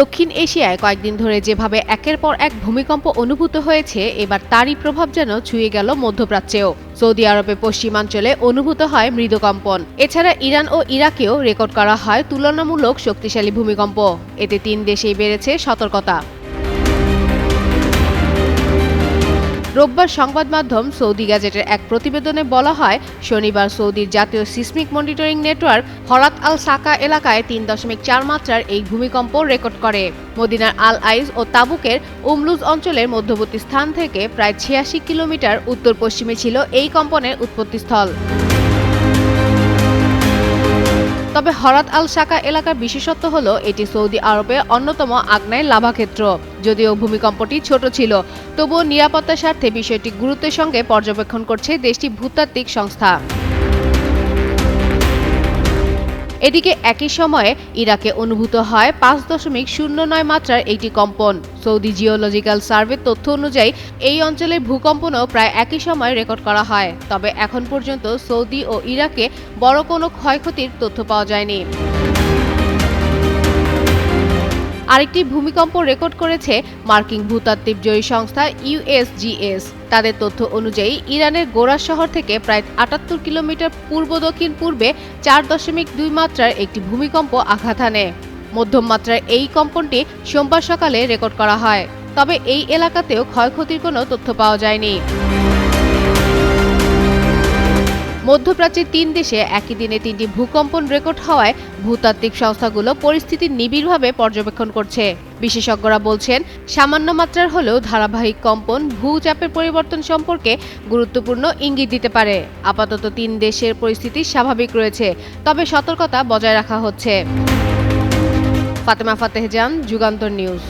দক্ষিণ এশিয়ায় কয়েকদিন ধরে যেভাবে একের পর এক ভূমিকম্প অনুভূত হয়েছে, এবার তারই প্রভাব যেন ছুঁয়ে গেল মধ্যপ্রাচ্যেও। সৌদি আরবে পশ্চিমাঞ্চলে অনুভূত হয় মৃদুকম্পন। এছাড়া ইরান ও ইরাকেও রেকর্ড করা হয় তুলনামূলক শক্তিশালী ভূমিকম্প। এতে তিন দেশেই বেড়েছে সতর্কতা। রোববার সংবাদ মাধ্যম সৌদি গ্যাজেটের এক প্রতিবেদনে বলা হয়, শনিবার সৌদির জাতীয় seismic monitoring network Harrat al Shaqa এলাকায় তিন দশমিক চার মাত্রার এই ভূমিকম্প রেকর্ড করে। মদিনার আল আইজ ও তাবুকের উমলুজ অঞ্চলের মধ্যবর্তী স্থান থেকে প্রায় ছিয়াশি কিলোমিটার উত্তর পশ্চিমে ছিল এই কম্পনের উৎপত্তিস্থল। তবে হরাত আল শাখা এলাকার বিশেষত্ব হল, এটি সৌদি আরবের অন্যতম আগ্নেয় লাভাক্ষেত্র। যদিও ভূমিকম্পটি ছোট ছিল, তবুও নিরাপত্তার স্বার্থে বিষয়টি গুরুত্বের সঙ্গে পর্যবেক্ষণ করছে দেশটি ভূতাত্ত্বিক সংস্থা। এদিকে একই সময়ে ইরাকে অনুভূত হয় পাঁচ দশমিক শূন্য নয় মাত্রার একটি কম্পন। সৌদি জিওলজিক্যাল সার্ভের তথ্য অনুযায়ী, এই অঞ্চলের ভূকম্পনও প্রায় একই সময় রেকর্ড করা হয়। তবে এখন পর্যন্ত সৌদি ও ইরাকে বড় কোনো ক্ষয়ক্ষতির তথ্য পাওয়া যায়নি। আরেকটি ভূমিকম্প রেকর্ড করেছে মার্কিন ভূতাত্ত্বিক জয়ী সংস্থা ইউএসজিএস তাদের তথ্য অনুযায়ী, ইরানের গোরা শহর থেকে প্রায় আটাত্তর কিলোমিটার পূর্ব দক্ষিণ পূর্বে চার দশমিক দুই মাত্রার একটি ভূমিকম্প আঘাত হানে। মধ্যম মাত্রার এই কম্পনটি সোমবার সকালে রেকর্ড করা হয়। তবে এই এলাকাতেও ক্ষয়ক্ষতির কোনো তথ্য পাওয়া যায়নি। মধ্যপ্রাচ্যের তিন দেশে একই দিনে তিনটি ভূকম্পন রেকর্ড হওয়ায় ভূতাত্ত্বিক সংস্থাগুলো পরিস্থিতি নিবিড়ভাবে পর্যবেক্ষণ করছে। বিশেষজ্ঞরা বলছেন, সামান্য মাত্রার হলেও ধারাবাহিক কম্পন ভূচাপের পরিবর্তন সম্পর্কে গুরুত্বপূর্ণ ইঙ্গিত দিতে পারে। আপাতত তিন দেশের পরিস্থিতি স্বাভাবিক রয়েছে, তবে সতর্কতা বজায় রাখা হচ্ছে। ফাতেমা ফাতেহজান যুগান্তর নিউজ।